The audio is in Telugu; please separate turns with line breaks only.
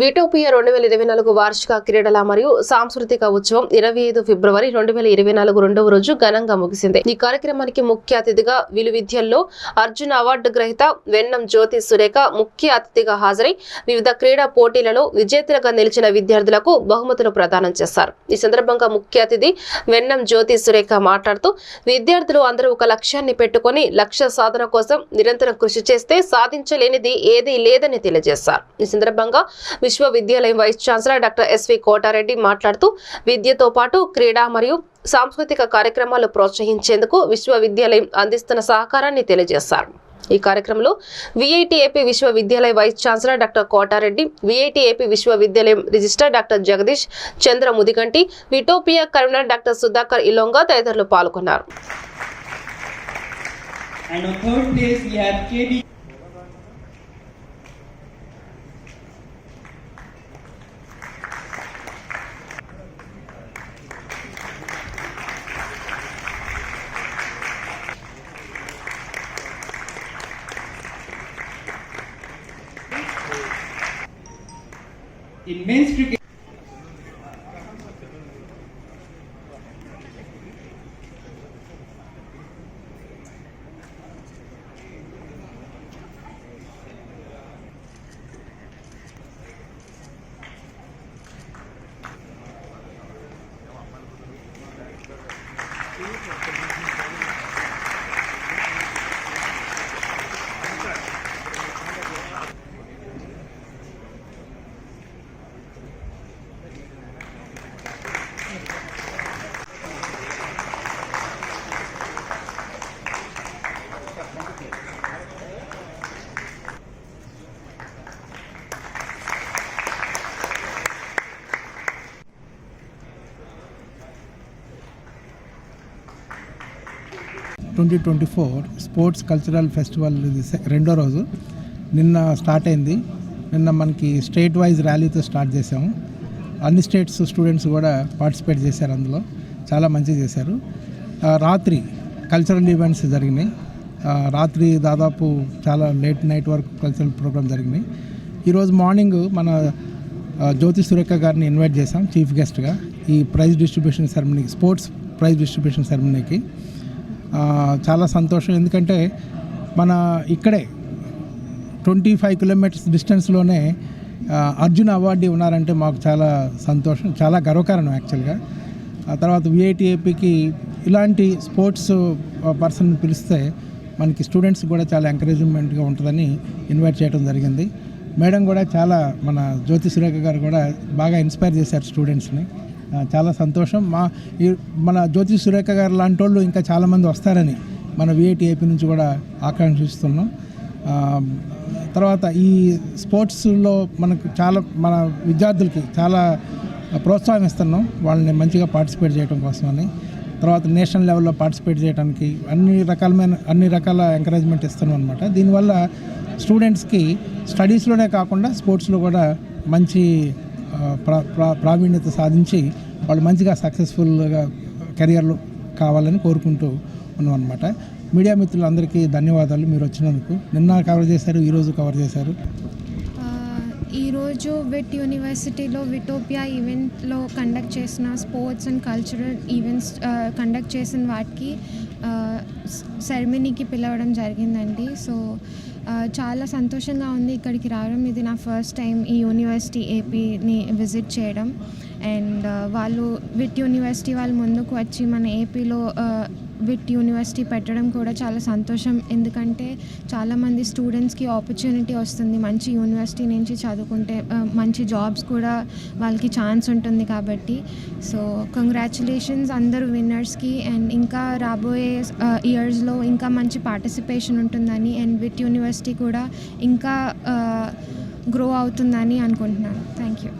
విటోపియా రెండు వేల ఇరవై నాలుగు వార్షిక క్రీడల మరియు సాంస్కృతిక ఉత్సవం ఇరవై ఐదు ఫిబ్రవరి రెండు వేల ఇరవై నాలుగు రెండవ రోజు ఘనంగా ముగిసింది. ఈ కార్యక్రమానికి ముఖ్య అతిథిగా విలువిద్యల్లో అర్జున అవార్డు గ్రహీత వెన్నం జ్యోతి సురేఖ ముఖ్య అతిథిగా హాజరై వివిధ క్రీడా పోటీలలో విజేతలుగా నిలిచిన విద్యార్థులకు బహుమతులు ప్రదానం చేశారు. ఈ సందర్భంగా ముఖ్య అతిథి వెన్నం జ్యోతి సురేఖ మాట్లాడుతూ విద్యార్థులు అందరూ ఒక లక్ష్యాన్ని పెట్టుకొని లక్ష్య సాధన కోసం నిరంతరం కృషి చేస్తే సాధించలేనిది ఏదీ లేదని తెలియజేశారు. ఈ సందర్భంగా విశ్వవిద్యాలయం vice chancellor doctor SV Kotareddy మాట్లాడుతూ విద్యతో పాటు క్రీడా మరియు సాంస్కృతిక కార్యక్రమాలు ప్రోత్సహించేందుకు విశ్వవిద్యాలయం అందిస్తున్న సహకారాన్ని తెలియజేశారు. ఈ కార్యక్రమంలో విఐటి ఏపీ విశ్వవిద్యాలయ vice chancellor doctor Kotareddy VIT AP విశ్వవిద్యాలయం registrar doctor Jagadish Chandra Mudiganti Vitopia convener doctor Sudhakar ఇలోంగా తదితరులు పాల్గొన్నారు.
In men's cricket,
twenty twenty four sports cultural festival ఇది రెండో రోజు. నిన్న స్టార్ట్ అయింది. నిన్న మనకి స్టేట్ వైజ్ ర్యాలీతో స్టార్ట్ చేసాము అన్ని స్టేట్స్ స్టూడెంట్స్ కూడా పార్టిసిపేట్ చేశారు అందులో. చాలా మంచిగా చేశారు. రాత్రి కల్చరల్ ఈవెంట్స్ జరిగినాయి. రాత్రి దాదాపు చాలా లేట్ నైట్ వరకు కల్చరల్ ప్రోగ్రామ్ జరిగినాయి. ఈరోజు మార్నింగ్ మన జ్యోతి సురేఖ గారిని ఇన్వైట్ చేశాం చీఫ్ గెస్ట్గా. ఈ ప్రైజ్ డిస్ట్రిబ్యూషన్ సెరమనీకి స్పోర్ట్స్ ప్రైజ్ డిస్ట్రిబ్యూషన్ సెరమనీకి. చాలా సంతోషం. ఎందుకంటే మన ఇక్కడే ట్వంటీ ఫైవ్ కిలోమీటర్స్ డిస్టెన్స్లోనే అర్జున్ అవార్డు ఉన్నారంటే మాకు చాలా సంతోషం చాలా గర్వకారణం యాక్చువల్గా. ఆ తర్వాత విఐటిఏపీకి ఇలాంటి స్పోర్ట్స్ పర్సన్ పిలిస్తే మనకి స్టూడెంట్స్ కూడా చాలా ఎంకరేజ్మెంట్గా ఉంటుందని ఇన్వైట్ చేయడం జరిగింది. మేడం కూడా చాలా మన జ్యోతి సురేఖ గారు కూడా బాగా ఇన్స్పైర్ చేశారు స్టూడెంట్స్ని. చాలా సంతోషం. మా ఈ మన జ్యోతి సురేఖ గారు లాంటి వాళ్ళు ఇంకా చాలామంది వస్తారని మన విఐటి ఏపీ నుంచి కూడా ఆకాంక్షిస్తున్నాం తర్వాత ఈ స్పోర్ట్స్లో మనకు చాలా మన విద్యార్థులకి చాలా ప్రోత్సాహం ఇస్తున్నాం. వాళ్ళని మంచిగా పార్టిసిపేట్ చేయడం కోసమని. తర్వాత నేషనల్ లెవెల్లో పార్టిసిపేట్ చేయడానికి అన్ని రకాలమైన అన్ని రకాల ఎంకరేజ్మెంట్ ఇస్తున్నాం అనమాట దీనివల్ల స్టూడెంట్స్కి స్టడీస్లోనే కాకుండా స్పోర్ట్స్లో కూడా మంచి ప్రావీణ్యత సాధించి వాళ్ళు మంచిగా సక్సెస్ఫుల్గా కెరియర్లు కావాలని కోరుకుంటూ ఉన్నాం అనమాట మీడియా మిత్రులందరికీ ధన్యవాదాలు మీరు వచ్చినందుకు. నిన్న కవర్ చేశారు ఈరోజు కవర్ చేశారు.
ఈరోజు విట్ యూనివర్సిటీలో విటోపియా ఈవెంట్లో కండక్ట్ చేసిన sports and cultural events conduct చేసిన వాటికి సెరమనీకి పిలవడం జరిగిందండి. సో చాలా సంతోషంగా ఉంది ఇక్కడికి రావడం. ఇది నా ఫస్ట్ టైం ఈ యూనివర్సిటీ ఏపీని విజిట్ చేయడం. అండ్ వాళ్ళు విట్ యూనివర్సిటీ వాళ్ళు ముందుకు వచ్చి మన ఏపీలో విట్ యూనివర్సిటీ పెట్టడం కూడా చాలా సంతోషం. ఎందుకంటే చాలామంది స్టూడెంట్స్కి ఆపర్చునిటీ వస్తుంది. మంచి యూనివర్సిటీ నుంచి చదువుకుంటే మంచి జాబ్స్ కూడా వాళ్ళకి ఛాన్స్ ఉంటుంది కాబట్టి. సో కంగ్రాచులేషన్స్ అందరు విన్నర్స్కి అండ్ ఇంకా రాబోయే ఇయర్స్లో ఇంకా మంచి పార్టిసిపేషన్ ఉంటుందని అండ్ విత్ యూనివర్సిటీ కూడా ఇంకా uh, గ్రో అవుతుందని అనుకుంటున్నాను. Thank you